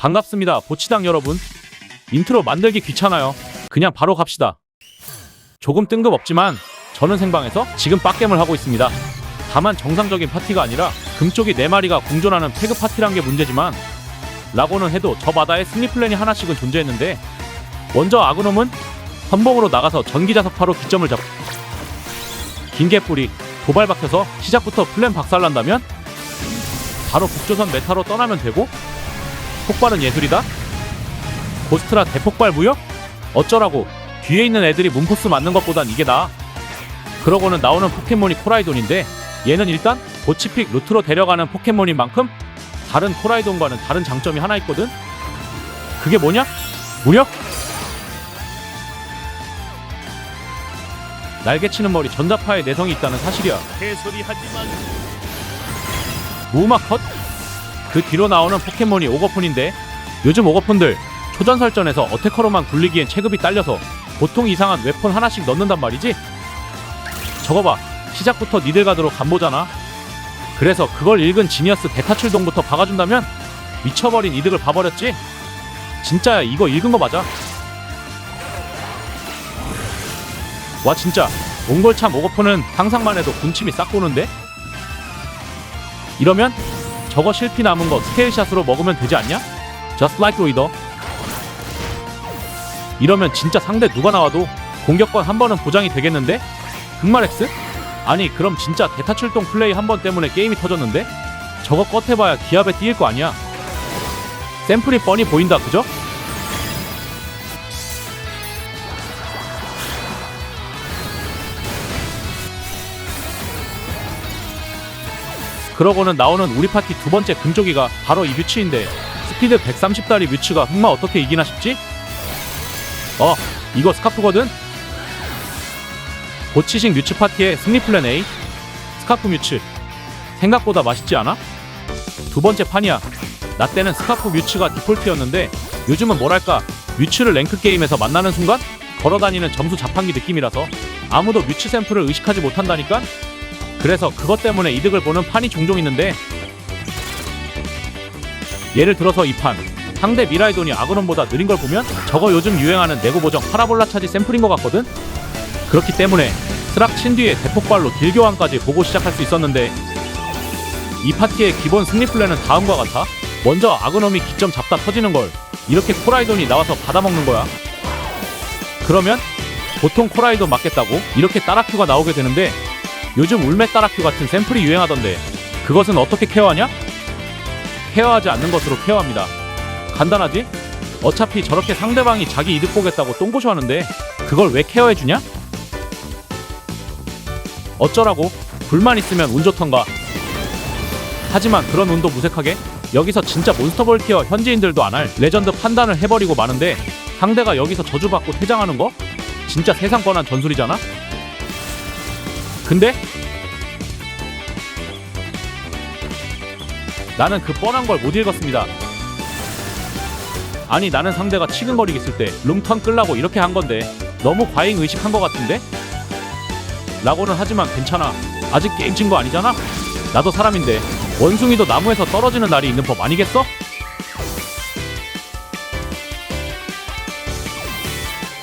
반갑습니다, 보치당 여러분. 인트로 만들기 귀찮아요. 그냥 바로 갑시다. 조금 뜬금없지만 저는 생방에서 지금 빡겜을 하고 있습니다. 다만 정상적인 파티가 아니라 금쪽이 4마리가 공존하는 패그 파티란 게 문제지만 라고는 해도 저 바다에 승리 플랜이 하나씩은 존재했는데 먼저 아그놈은 선봉으로 나가서 전기자석파로 기점을 잡고 긴개뿌리 도발 박혀서 시작부터 플랜 박살난다면 바로 북조선 메타로 떠나면 되고 폭발은 예술이다? 고스트라 대폭발 무역? 어쩌라고 뒤에 있는 애들이 문포스 맞는 것보단 이게 나아 그러고는 나오는 포켓몬이 코라이돈인데 얘는 일단 보치픽 루트로 데려가는 포켓몬인 만큼 다른 코라이돈과는 다른 장점이 하나 있거든? 그게 뭐냐? 무력? 날개치는 머리 전자파에 내성이 있다는 사실이야 개소리 하지만 무음악 컷? 그 뒤로 나오는 포켓몬이 오거폰인데 요즘 오거폰들 초전 설전에서 어태커로만 굴리기엔 체급이 딸려서 보통 이상한 웨폰 하나씩 넣는단 말이지? 저거 봐 시작부터 니들 가도록 간보잖아 그래서 그걸 읽은 지니어스 대타출동부터 박아준다면 미쳐버린 이득을 봐버렸지? 진짜야 이거 읽은 거 맞아 와 진짜 몽골참 오거폰은 상상만 해도 군침이 싹 도는데? 이러면 저거 실피 남은 거 스케일샷으로 먹으면 되지 않냐? Just like 로이더. 이러면 진짜 상대 누가 나와도 공격권 한 번은 보장이 되겠는데? 흑말엑스? 아니 그럼 진짜 대타 출동 플레이 한 번 때문에 게임이 터졌는데? 저거 껏해봐야 기압에 띄일 거 아니야. 샘플이 뻔히 보인다 그죠? 그러고는 나오는 우리 파티 두 번째 금쪽이가 바로 이 뮤츠인데 스피드 130달이 뮤츠가 흑마 어떻게 이기나 싶지? 어 이거 스카프거든? 고치식 뮤츠 파티의 승리 플랜 A 스카프 뮤츠 생각보다 맛있지 않아? 두 번째 판이야 나 때는 스카프 뮤츠가 디폴트였는데 요즘은 뭐랄까 뮤츠를 랭크 게임에서 만나는 순간 걸어다니는 점수 자판기 느낌이라서 아무도 뮤츠 샘플을 의식하지 못한다니까? 그래서 그것 때문에 이득을 보는 판이 종종 있는데 예를 들어서 이 판. 상대 미라이돈이 아그론보다 느린 걸 보면 저거 요즘 유행하는 내구 보정 파라볼라 차지 샘플인 것 같거든? 그렇기 때문에 스락 친 뒤에 대폭발로 딜교환까지 보고 시작할 수 있었는데 이 파티의 기본 승리 플랜은 다음과 같아? 먼저 아그놈이 기점 잡다 터지는 걸 이렇게 코라이돈이 나와서 받아먹는 거야? 그러면 보통 코라이돈 맞겠다고? 이렇게 따라큐가 나오게 되는데 요즘 울메 따라큐 같은 샘플이 유행하던데 그것은 어떻게 케어하냐? 케어하지 않는 것으로 케어합니다. 간단하지? 어차피 저렇게 상대방이 자기 이득 보겠다고 똥고쇼 하는데 그걸 왜 케어해주냐? 어쩌라고? 불만 있으면 운 좋던가. 하지만 그런 운도 무색하게 여기서 진짜 몬스터볼 티어 현지인들도 안 할 레전드 판단을 해버리고 마는데 상대가 여기서 저주받고 퇴장하는 거? 진짜 세상 뻔한 전술이잖아? 근데 나는 그 뻔한 걸 못 읽었습니다. 아니 나는 상대가 치근거리기 있을 때 룸턴 끌라고 이렇게 한 건데 너무 과잉 의식한 것 같은데? 라고는 하지만 괜찮아. 아직 게임 친거 아니잖아? 나도 사람인데 원숭이도 나무에서 떨어지는 날이 있는 법 아니겠어?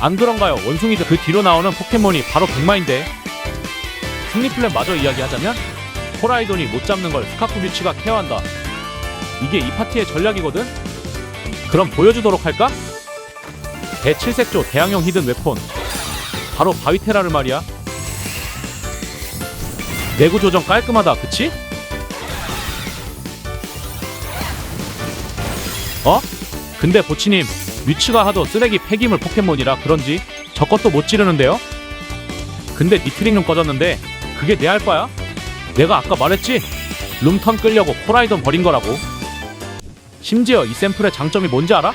안 그런가요? 원숭이들 그 뒤로 나오는 포켓몬이 바로 백마인데 승리 플랜 마저 이야기하자면 호라이돈이 못 잡는 걸 스카프 뮤치가 케어한다. 이게 이 파티의 전략이거든? 그럼 보여주도록 할까? 대7색조 대항용 히든 웨폰 바로 바위테라를 말이야 내구 조정 깔끔하다 그치? 어? 근데 보치님 뮤츠가 하도 쓰레기 폐기물 포켓몬이라 그런지 저것도 못 지르는데요? 근데 니트링은 꺼졌는데 그게 내 알바야? 내가 아까 말했지? 룸턴 끌려고 코라이던 버린 거라고 심지어 이 샘플의 장점이 뭔지 알아?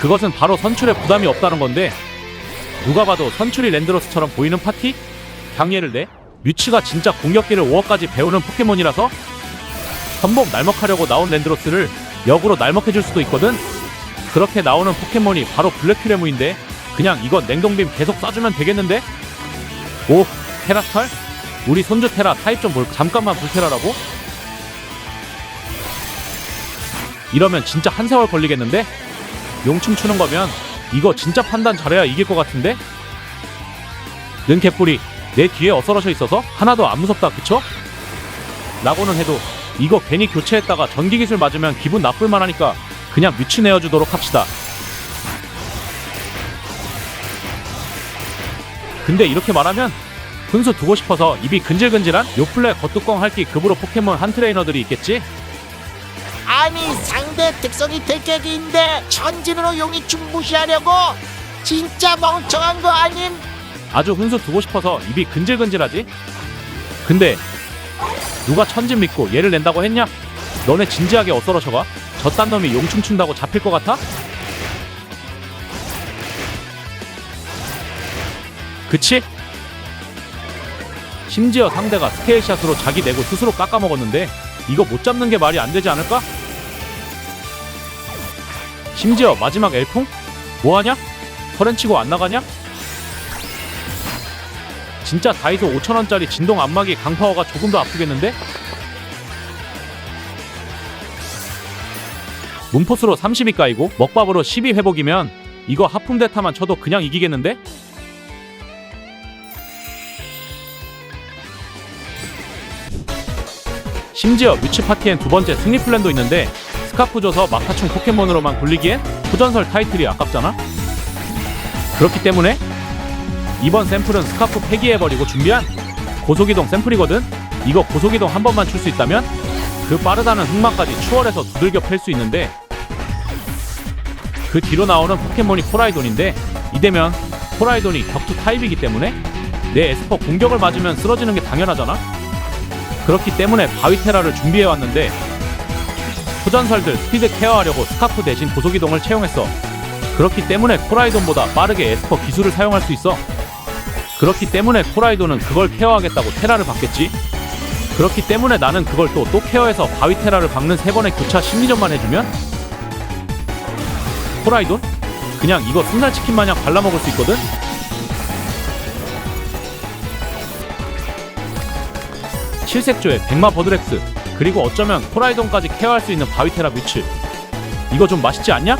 그것은 바로 선출에 부담이 없다는 건데 누가 봐도 선출이 랜드로스처럼 보이는 파티? 강예를 내? 뮤츠가 진짜 공격기를 5억까지 배우는 포켓몬이라서 선복 날먹하려고 나온 랜드로스를 역으로 날먹해줄 수도 있거든? 그렇게 나오는 포켓몬이 바로 블랙큐레무인데 그냥 이건 냉동빔 계속 쏴주면 되겠는데? 오 테라스탈? 우리 손주 테라 타입 좀 볼까? 잠깐만 불테라라고? 이러면 진짜 한 세월 걸리겠는데? 용춤 추는 거면 이거 진짜 판단 잘해야 이길 것 같은데? 는 개뿔이 내 뒤에 어서러셔 있어서 하나도 안 무섭다 그쵸? 라고는 해도 이거 괜히 교체했다가 전기 기술 맞으면 기분 나쁠 만 하니까 그냥 뮤츠 내어주도록 합시다. 근데 이렇게 말하면 분수 두고 싶어서 입이 근질근질한 요플레 겉뚜껑 할기 급으로 포켓몬 한 트레이너들이 있겠지? 아니 상대 특성이 대격인데 천진으로 용이춤 무시하려고 진짜 멍청한 거 아님? 아주 훈수 두고 싶어서 입이 근질근질하지? 근데 누가 천진 믿고 얘를 낸다고 했냐? 너네 진지하게 어떨어셔가? 저딴 놈이 용춤 춘다고 잡힐 것 같아? 그치? 심지어 상대가 스케일샷으로 자기 내고 스스로 깎아먹었는데 이거 못 잡는 게 말이 안 되지 않을까? 심지어 마지막 엘콩? 뭐하냐? 터렌치고 안 나가냐? 진짜 다이소 5천원짜리 진동 안마기 강파워가 조금 더 아프겠는데? 문포스로 30이 까이고 먹밥으로 12 회복이면 이거 하품 대타만 쳐도 그냥 이기겠는데? 심지어 뮤츠 파티엔 두 번째 승리 플랜도 있는데 스카프 줘서 막타충 포켓몬으로만 굴리기엔 후전설 타이틀이 아깝잖아? 그렇기 때문에 이번 샘플은 스카프 폐기해버리고 준비한 고속이동 샘플이거든? 이거 고속이동 한 번만 출 수 있다면 그 빠르다는 흑마까지 추월해서 두들겨 팰 수 있는데 그 뒤로 나오는 포켓몬이 포라이돈인데 이되면 포라이돈이 격투 타입이기 때문에 내 에스퍼 공격을 맞으면 쓰러지는 게 당연하잖아? 그렇기 때문에 바위 테라를 준비해왔는데 후전설들 스피드 케어하려고 스카프 대신 고속이동을 채용했어 그렇기 때문에 코라이돈보다 빠르게 에스퍼 기술을 사용할 수 있어 그렇기 때문에 코라이돈은 그걸 케어하겠다고 테라를 받겠지 그렇기 때문에 나는 그걸 또 또 케어해서 바위 테라를 박는 세 번의 교차 심리전만 해주면 코라이돈? 그냥 이거 순살치킨 마냥 발라먹을 수 있거든? 칠색조의 백마 버드렉스 그리고 어쩌면 코라이돈까지 케어할 수 있는 바위테라 뮤츠 이거 좀 맛있지 않냐?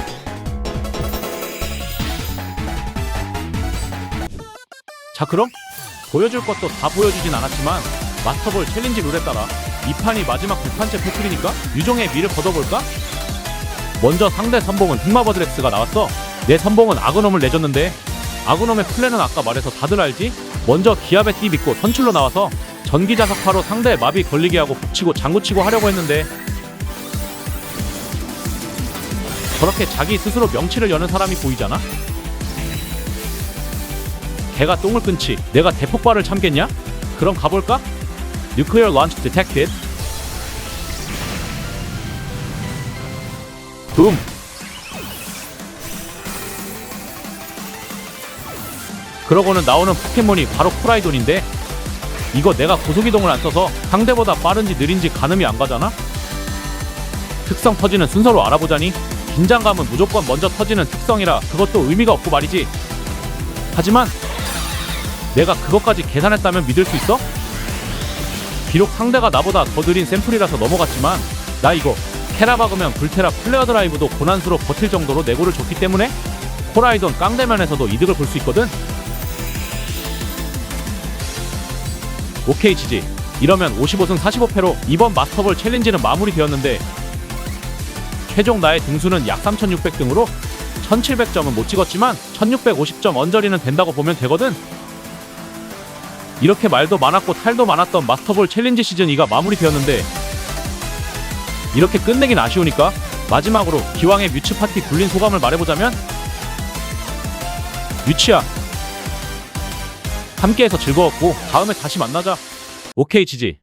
자 그럼 보여줄 것도 다 보여주진 않았지만 마스터볼 챌린지 룰에 따라 이 판이 마지막 두 판째 패틀이니까 유종의 미를 걷어볼까? 먼저 상대 선봉은 흑마버드렉스가 나왔어 내 선봉은 아그놈을 내줬는데 아그놈의 플랜은 아까 말해서 다들 알지? 먼저 기압의 띠 믿고 선출로 나와서 전기자석파로 상대의 마비 걸리게 하고 북치고 장구치고 하려고 했는데 저렇게 자기 스스로 명치를 여는 사람이 보이잖아? 걔가 똥을 끊지 내가 대폭발을 참겠냐? 그럼 가볼까? Nuclear Launch 붐 그러고는 나오는 포켓몬이 바로 코라이돈인데 이거 내가 고속이동을 안 써서 상대보다 빠른지 느린지 가늠이 안 가잖아? 특성 터지는 순서로 알아보자니 긴장감은 무조건 먼저 터지는 특성이라 그것도 의미가 없고 말이지 하지만 내가 그것까지 계산했다면 믿을 수 있어? 비록 상대가 나보다 더 느린 샘플이라서 넘어갔지만 나 이거 테라 박으면 불테라 플레어 드라이브도 고난수로 버틸 정도로 내고를 줬기 때문에 호라이돈 깡대면에서도 이득을 볼 수 있거든 오케이 지지. 이러면 55승 45패로 이번 마스터볼 챌린지는 마무리되었는데 최종 나의 등수는 약 3600등으로 1700점은 못 찍었지만 1650점 언저리는 된다고 보면 되거든. 이렇게 말도 많았고 탈도 많았던 마스터볼 챌린지 시즌 2가 마무리되었는데 이렇게 끝내긴 아쉬우니까 마지막으로 기왕의 뮤츠 파티 굴린 소감을 말해보자면 뮤츠야 함께해서 즐거웠고 다음에 다시 만나자. 오케이 지지